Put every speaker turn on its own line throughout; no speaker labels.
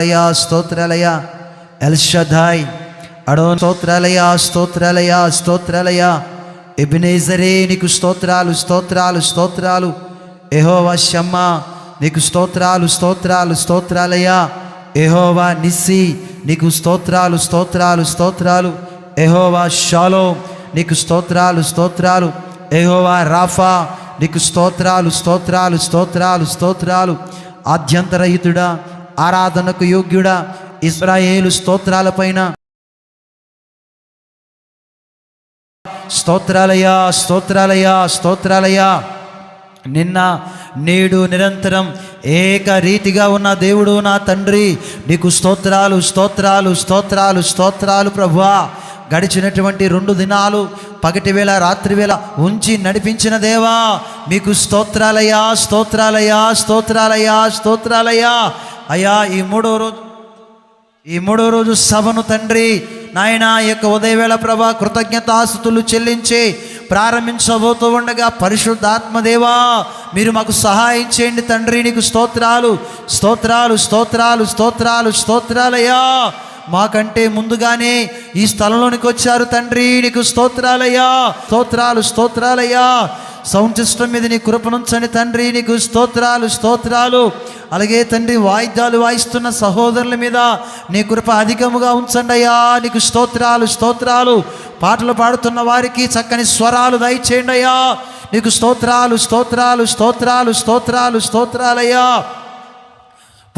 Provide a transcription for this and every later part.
స్తోత్రాలయ స్తోత్రాలయ. ఎల్షదాయ్ ado స్తోత్రాలయ స్తోత్రాలయ స్తోత్రాలయ. ఎబినేజరే నీకు స్తోత్రాలు స్తోత్రాలు స్తోత్రాలు. ఎహోవా షమ్మ నీకు స్తోత్రాలు స్తోత్రాలు స్తోత్రాలయ. ఎహోవా నిస్సి నీకు స్తోత్రాలు స్తోత్రాలు స్తోత్రాలు. ఎహోవా షాలో నీకు స్తోత్రాలు స్తోత్రాలు. ఎహోవా రాఫా నీకు స్తోత్రాలు స్తోత్రాలు స్తోత్రాలు స్తోత్రాలు. ఆద్యంతరహితుడా ఆరాధనకు యోగ్యుడా? ఇస్రాయేలు స్తోత్రాలపైన. స్తోత్రాలయా స్తోత్రాలయా స్తోత్రాలయా నిన్న నేడు నిరంతరం ఏక రీతిగా ఉన్న దేవుడు నా తండ్రి. నీకు స్తోత్రాలు స్తోత్రాలు స్తోత్రాలు స్తోత్రాలు ప్రభువా. గడిచినటువంటి రెండు దినాలు పగటి వేళ రాత్రి వేళ ఉంచి నడిపించిన దేవా. మీకు స్తోత్రాలయా స్తోత్రాలయా స్తోత్రాలయా స్తోత్రాలయా అయ్యా ఈ మూడో రోజు ఈ మూడో రోజు సభను తండ్రి నాయన ఈ యొక్క ఉదయవేళ ప్రభా కృతజ్ఞతాస్తుతులు చెల్లించి ప్రారంభించబోతూ ఉండగా పరిశుద్ధాత్మదేవా మీరు మాకు సహాయం చేయండి తండ్రి నీకు స్తోత్రాలు స్తోత్రాలు స్తోత్రాలు స్తోత్రాలు స్తోత్రాలయ్యా. మాకంటే ముందుగానే ఈ స్థలంలోనికి వచ్చారు తండ్రి నీకు స్తోత్రాలయ్యా స్తోత్రాలు స్తోత్రాలయ్యా. సౌండ్ సిస్టమ్ మీద నీ కృపనుంచండి తండ్రి నీకు స్తోత్రాలు స్తోత్రాలు. అలాగే తండ్రి వాయిద్యాలు వాయిస్తున్న సహోదరుల మీద నీ కృప అధికముగా ఉంచండి అయ్యా. నీకు స్తోత్రాలు స్తోత్రాలు. పాటలు పాడుతున్న వారికి చక్కని స్వరాలు దయచేయండి అయ్యా. నీకు స్తోత్రాలు స్తోత్రాలు స్తోత్రాలు స్తోత్రాలు స్తోత్రాలయ్యా.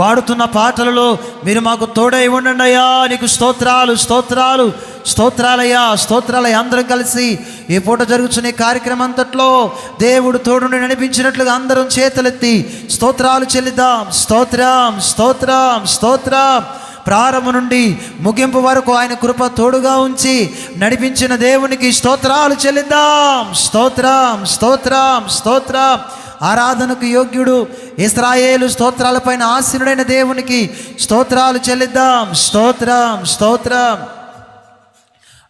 పాడుతున్న పాటలలో మీరు మాకు తోడై ఉండండి అయ్యా. నీకు స్తోత్రాలు స్తోత్రాలు స్తోత్రాలయ్యా స్తోత్రాలయ్యా. అందరం కలిసి ఈ పూట జరుగుతున్న ఈ కార్యక్రమం అంతట్లో దేవుడు తోడుండి నడిపించినట్లుగా అందరం చేతులెత్తి స్తోత్రాలు చెల్లిద్దాం. స్తోత్రం స్తోత్రం స్తోత్రం. ప్రారంభం నుండి ముగింపు వరకు ఆయన కృప తోడుగా ఉంచి నడిపించిన దేవునికి స్తోత్రాలు చెల్లిద్దాం. స్తోత్రం స్తోత్రం స్తోత్రం. ఆరాధనకు యోగ్యుడు ఇస్రాయేలు స్తోత్రాలపైన ఆసీనుడైన దేవునికి స్తోత్రాలు చెల్లిద్దాం. స్తోత్రం స్తోత్రం.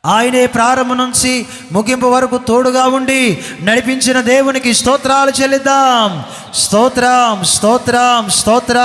ఆయనే ప్రారంభం నుంచి ముగింపు వరకు తోడుగా ఉండి నడిపించిన దేవునికి స్తోత్రాలు చెల్లిద్దాం. స్తోత్రం స్తోత్రం స్తోత్రం.